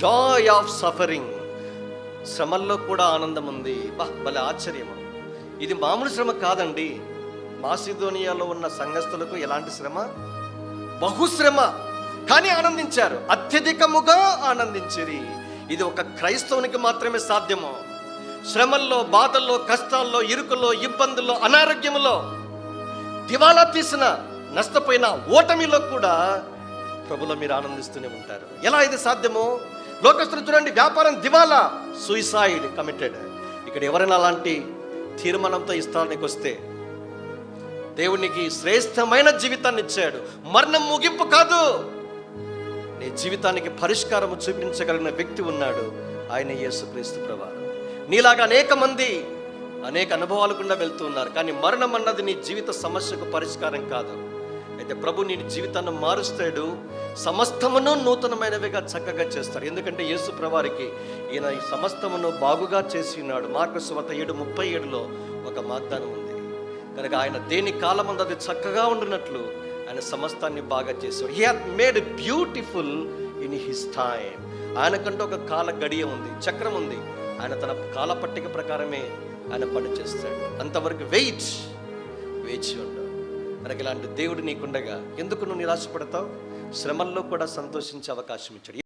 Joy of suffering శ్రమల్లో కూడా ఆనందం ఉంది బా భలే ఆశ్చర్యము. ఇది మామూలు శ్రమ కాదండి. మాసిధోనియాలో ఉన్న సంఘస్థులకు ఎలాంటి శ్రమ? బహుశ్రమ కానీ ఆనందించారు. అత్యధికముగా ఆనందించిరి. ఇది ఒక క్రైస్తవునికి మాత్రమే సాధ్యము. శ్రమల్లో బాధల్లో కష్టాల్లో ఇరుకుల్లో ఇబ్బందుల్లో అనారోగ్యములో దివాలా తీసిన నష్టపోయిన ఓటమిలో కూడా ప్రభులో మీరు ఆనందిస్తూనే ఉంటారు. ఎలా ఇది సాధ్యమో? లోకస్తులు చూడండి వ్యాపారం దివాలా. సూయిసైడ్ కమిటెడ్ ఇక్కడ ఎవరైనా అలాంటి తీర్మానంతో ఇస్తానికి వస్తే దేవునికి శ్రేష్టమైన జీవితాన్ని ఇచ్చాడు. మరణం ముగింపు కాదు. నీ జీవితానికి పరిష్కారం చూపించగలిగిన వ్యక్తి ఉన్నాడు. ఆయన యేసుక్రీస్తు ప్రభా నీలాగా అనేక మంది అనేక అనుభవాలు గుండా వెళ్తూ ఉన్నారు. కానీ మరణం అన్నది నీ జీవిత సమస్యకు పరిష్కారం కాదు. అయితే ప్రభు నీ జీవితాన్ని మారుస్తాడు. సమస్తమును నూతనమైనవిగా చక్కగా చేస్తాడు. ఎందుకంటే యేసు ప్రవారికి ఈయన ఈ సమస్తమును బాగుగా చేసి ఉన్నాడు మార్కు సువత ఏడు ముప్పై ఏడులో ఒక వాగ్దానం ఉంది. కనుక ఆయన దేని కాలమందు అది చక్కగా ఉండినట్లు ఆయన సమస్తాన్ని బాగా చేశాడు. He hath made beautiful in his time ఆయనకంటూ ఒక కాల గడియ ఉంది చక్రం ఉంది. ఆయన తన కాల పట్టిక ప్రకారమే ఆయన పని చేస్తాడు. అంతవరకు వెయిట్ వేచి ఉండు. మనకి ఇలాంటి దేవుడు నీకుండగా ఎందుకు నువ్వు నిరాశపడతావు? శ్రమల్లో కూడా సంతోషించే అవకాశం ఇచ్చాడు.